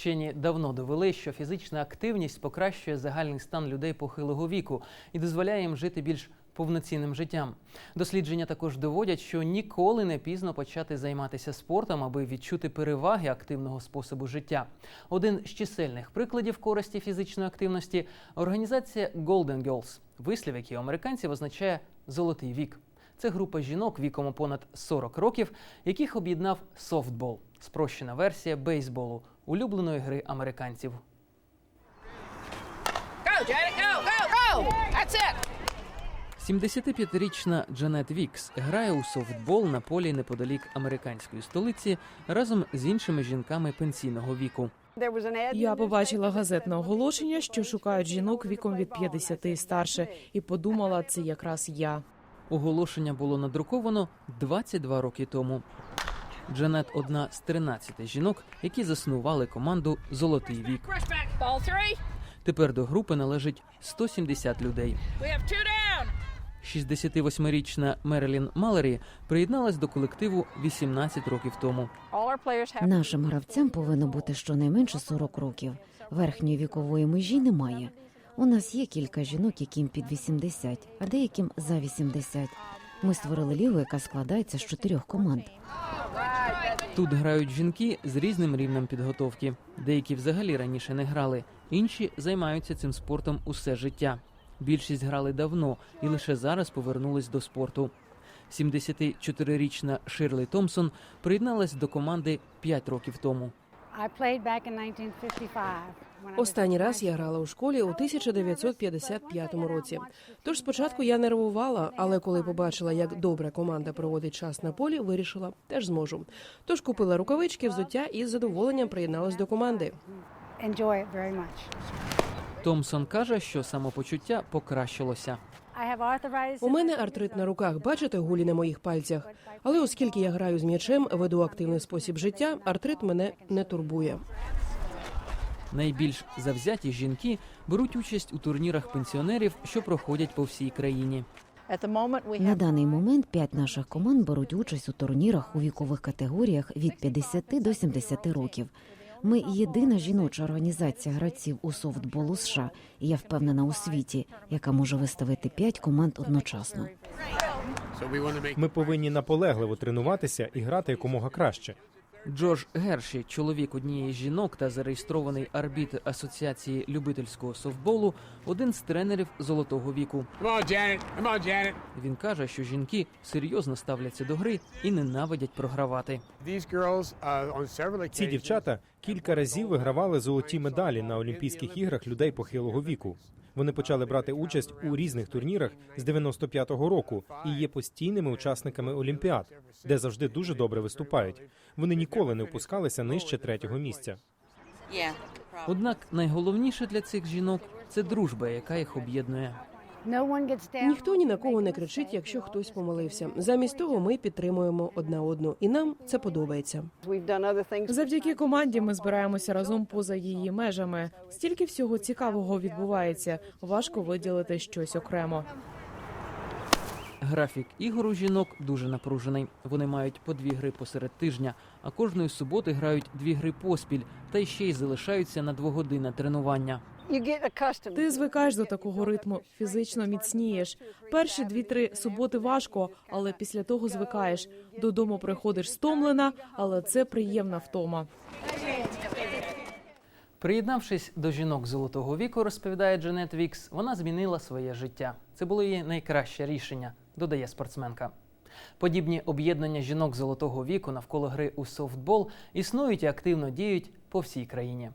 Вчені давно довели, що фізична активність покращує загальний стан людей похилого віку і дозволяє їм жити більш повноцінним життям. Дослідження також доводять, що ніколи не пізно почати займатися спортом, аби відчути переваги активного способу життя. Один з чисельних прикладів користі фізичної активності організація Golden Girls, вислів, який американців означає золотий вік. Це група жінок віком понад 40 років, яких об'єднав софтбол, спрощена версія бейсболу, улюбленої гри американців. Go, Janet, go, go, go! That's it! 75-річна Джанет Вікс грає у софтбол на полі неподалік американської столиці разом з іншими жінками пенсійного віку. Я побачила газетне оголошення, що шукають жінок віком від 50 і старше, і подумала, це якраз я. Оголошення було надруковано 22 роки тому. Джанет одна з 13 жінок, які заснували команду Золотий вік. Тепер до групи належить 170 людей. We have two 68-річна Мерилін Малері приєдналась до колективу 18 років тому. Нашим гравцям повинно бути щонайменше 40 років. Верхньої вікової межі немає. У нас є кілька жінок, яким під 80, а деяким за 80. Ми створили лігу, яка складається з чотирьох команд. Тут грають жінки з різним рівнем підготовки. Деякі взагалі раніше не грали, інші займаються цим спортом усе життя. Більшість грали давно і лише зараз повернулись до спорту. 74-річна Ширлі Томпсон приєдналась до команди 5 років тому. I played back in 1955. Останній раз я грала у школі у 1955 році. Тож спочатку я нервувала, але коли побачила, як добре команда проводить час на полі, вирішила теж зможу. Тож купила рукавички, взуття і з задоволенням приєдналась до команди. school. Enjoy it very much. Томпсон каже, що самопочуття покращилося. У мене артрит на руках, бачите гулі на моїх пальцях. Але оскільки я граю з м'ячем, веду активний спосіб життя, артрит мене не турбує. Найбільш завзяті жінки беруть участь у турнірах пенсіонерів, що проходять по всій країні. На даний момент п'ять наших команд беруть участь у турнірах у вікових категоріях від 50 до 70 років. Ми єдина жіноча організація гравців у софтболу США, і я впевнена у світі, яка може виставити п'ять команд одночасно. Ми повинні наполегливо тренуватися і грати якомога краще. Джордж Герші, чоловік однієї з жінок та зареєстрований арбітр Асоціації любительського софтболу, один з тренерів золотого віку. Він каже, що жінки серйозно ставляться до гри і ненавидять програвати. Uh, Ці дівчата кілька разів вигравали золоті медалі на Олімпійських іграх людей похилого віку. Вони почали брати участь у різних турнірах з 95-го року і є постійними учасниками олімпіад, де завжди дуже добре виступають. Вони ніколи не опускалися нижче третього місця. Однак найголовніше для цих жінок це дружба, яка їх об'єднує. No one gets down. Ніхто ні на кого не кричить, якщо хтось помилився. Замість того, ми підтримуємо одна одну, і нам це подобається. Завдяки команді ми збираємося разом поза її межами. Стільки всього цікавого відбувається. Важко виділити щось окремо. Графік ігор у жінок дуже напружений. Вони мають по дві гри посеред тижня, а кожної суботи грають дві гри поспіль, та й ще й залишаються на двогодинне тренування. Ти звикаєш до такого ритму, фізично міцнієш. Перші дві-три суботи важко, але після того звикаєш. Додому приходиш стомлена, але це приємна втома. Приєднавшись до жінок золотого віку, розповідає Джанет Вікс, вона змінила своє життя. Це було її найкраще рішення, додає спортсменка. Подібні об'єднання жінок золотого віку навколо гри у софтбол існують і активно діють по всій країні.